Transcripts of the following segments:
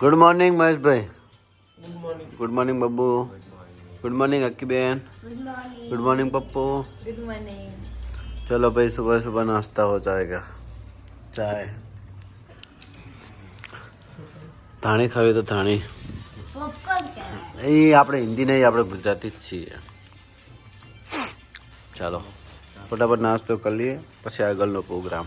Good morning મહેશભાઈ good morning Babbu good morning અક્કીબેન good morning Pappu ચલો ભાઈ સુબહ સુબહ નાસ્તા હો જાયગા ચાય. ધાણી ખાવી તો ધાણી. એ આપણે હિન્દી નહીં આપણે ગુજરાતી જ છીએ. ચાલો. ફટાફટ નાસ્તો કરી લઈએ પછી આગળનો પ્રોગ્રામ.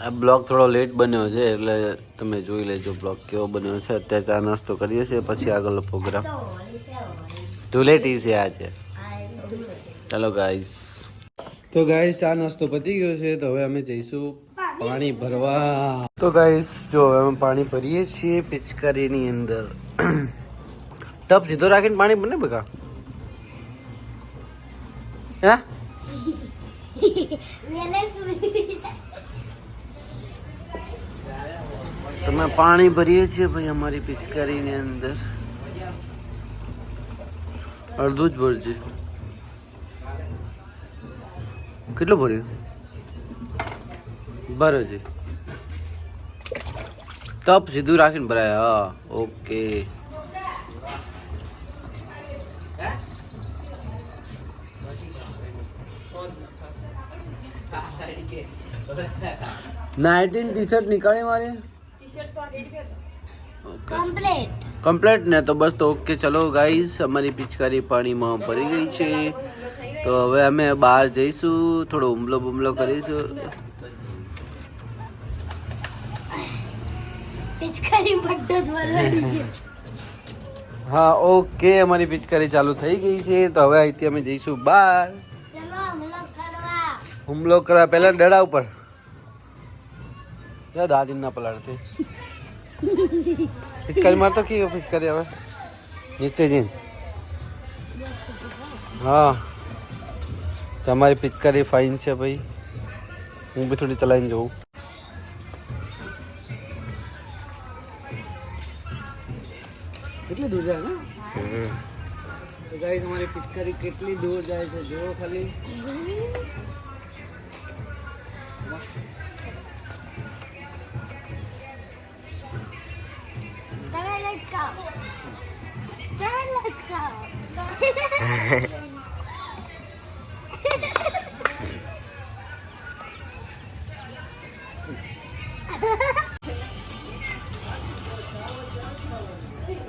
આ બ્લોગ થોડો લેટ બન્યો છે એટલે તમે જોઈ લેજો બ્લોગ કેવો બન્યો છે. અત્યારે ચા નાસ્તો કરીએ છીએ પછી આગળનો પ્રોગ્રામ. હોળી છે આજે? આ છે. ચાલો ગાઈસ તો ગાઈસ ચા નાસ્તો પતી ગયો છે તો હવે અમે જઈશું પાણી? ભરવા. તો ગાઈસ જો હવે અમે પાણી ભરીએ છીએ પિચકારીની અંદર. ટપ સીધો રાખીને પાણી બને બકા? હે? તમે પાણી ભરીએ છીએ ભાઈ અમારી પિચકારીની અંદર. અડધું જ ભરજે. કેટલું ભર્યું? ભરો છે તપ સીધું રાખીને ભરાય, હા, ઓકે. નાઇન્ટીન ટી શર્ટ નીકાળી મારી? કમ્પ્લીટ કમ્પ્લીટ ને તો બસ તો ઓકે ચલો ગાઈઝ અમારી પિચકારી પાણીમાં ભરી ગઈ છે. તો હવે અમે બહાર જઈશું થોડો હુમલો બુમલો કરીશું. પિચકારી બડ્ડો જ વરવાડી છે હા ઓકે અમારી પિચકારી ચાલુ થઈ ગઈ છે. તો હવે અહીંથી અમે જઈશું બહાર. ચલો હમલો કરવા. હુમલો કરવા પહેલા ડડા ઉપર. જા દાદી ના પલાળતી પિચકારી મારતો કે પિચકારી હવે નીચે જઈને હા તમારી પિચકારી ફાઇન છે ભાઈ હું બી થોડી ચલાવીને જોઉં કેટલી દૂર જાય ને તો ગાઈસ અમારી પિચકારી કેટલી દૂર જાય છે જુઓ ખાલી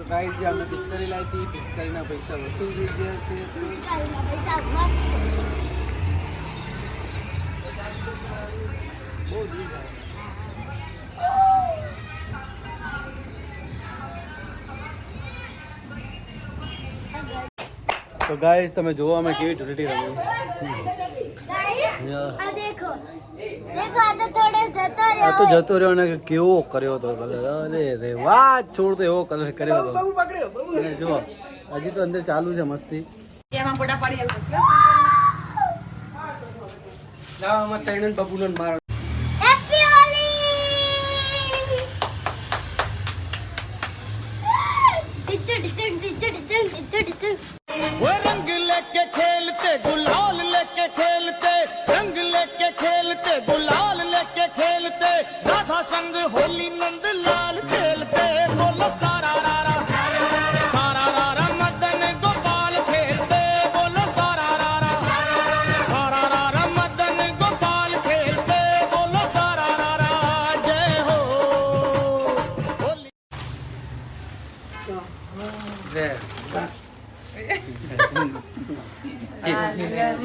ગાઈસ જે અમે પિચકારી લાવી હતી પિચકારીના પૈસા વસૂલ થઈ ગયા છે. પૈસા બહુ તો ગાઈસ તમે જોવો અમે કેવી ધૂળેટી રમી ગાઈસ આ દેખો. દેખો આ તો થોડો જતો આ રહ્યો તો જતો રહ્યો ને કેવો કર્યો તો કલર અરે રે વાહ છોડ તો એવો કલર કર્યો જુઓ હજી તો અંદર ચાલુ છે મસ્તી. એમાં ફોટા પાડી આવું લાવ મારો. होली नंद लाल खेलते सारा रारा। सारा रारा मदन गोपाल सारा रारा। सारा रारा मदन गोपाल सारा रारा। जय हो। होली।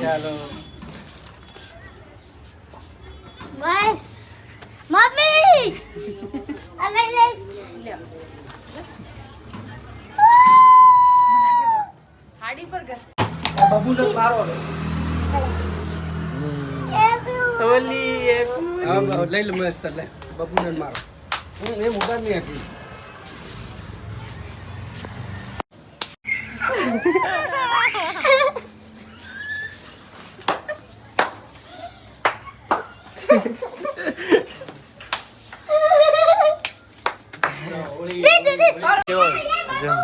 चलो बस। હાડી પર ઘસ હેપી લઈ લો મસ્ત લે બબુને મારો એ મોબાઈલ નહીં હતી કેવો જો.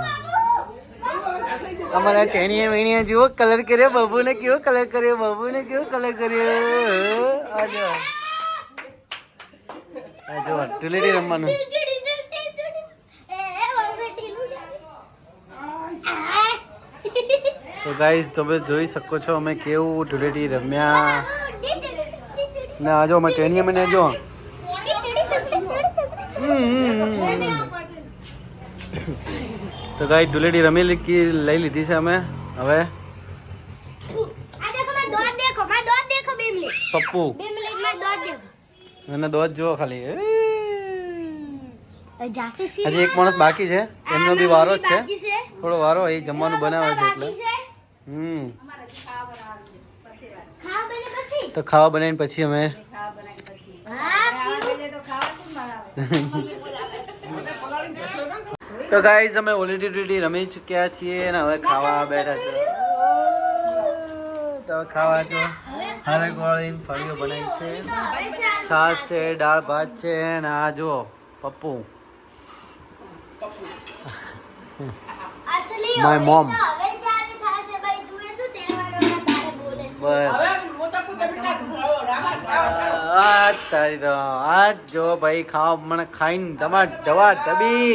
અમારા ટેણીએ વેણીએ જુઓ કલર કર્યો, બબુને કેવો કલર કર્યો, બબુને કેવો કલર કર્યો? આ જો. ટુલેટી રમવાનું. તો ગાઈઝ તમે જોઈ શકો છો અમે કેવું ધૂળેટી રમ્યા. ને આ જો, અમે ટેણીએ મને જો. તો ગાઈ ધૂલેડી રમી લીધી લઈ લીધી છે અમે. હવે પપ્પુ. અને દોધ જુઓ ખાલી. હજી એક માણસ બાકી છે. એમનો બી વારો જ છે. થોડો વારો એ જમવાનું બનાવે છે એટલે. હમ. તો ખાવા બનાવીને પછી અમે તો ગાઈઝ અમે ઓલરેડી ડ્યુટી રમી ચૂક્યા છીએ અને હવે ખાવા બેઠા છે. તો હવે ખાવા જો. હરેક વાળી ફળીઓ બનાવી છે. છાશ છે દાળ ભાત છે અને આ જો પપ્પુ. માય મોમ બસ. આ તારી તો આ જો ભાઈ ખાવા મને ખાઈને તમાર દવા દબી.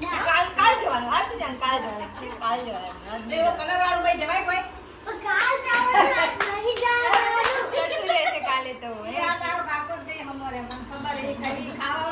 કાલ કાલ જવાનું આજ જાણ કાલ જવાનું કાલ જવાનું કલર વાળો જવાય કોઈ પણ કાલ કાલે તો ખબર ખાવા